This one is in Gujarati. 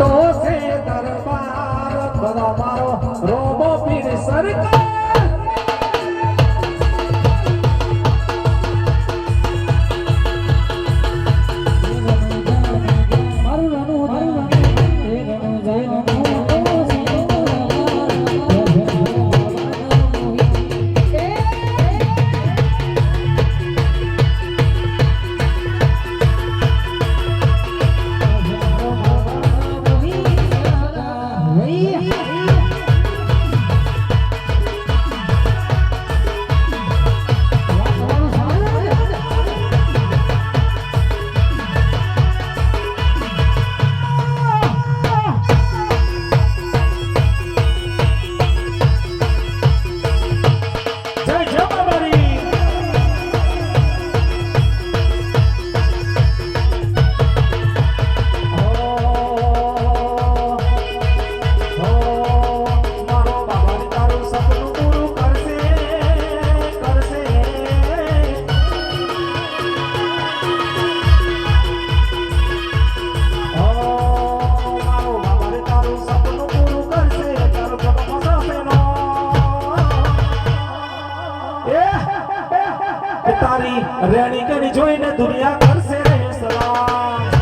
તો છે દરબાર બધા મારો રોમો પીર સરકાર. તારી રેણી કરી જોઈને દુનિયા કરશે રે સલામ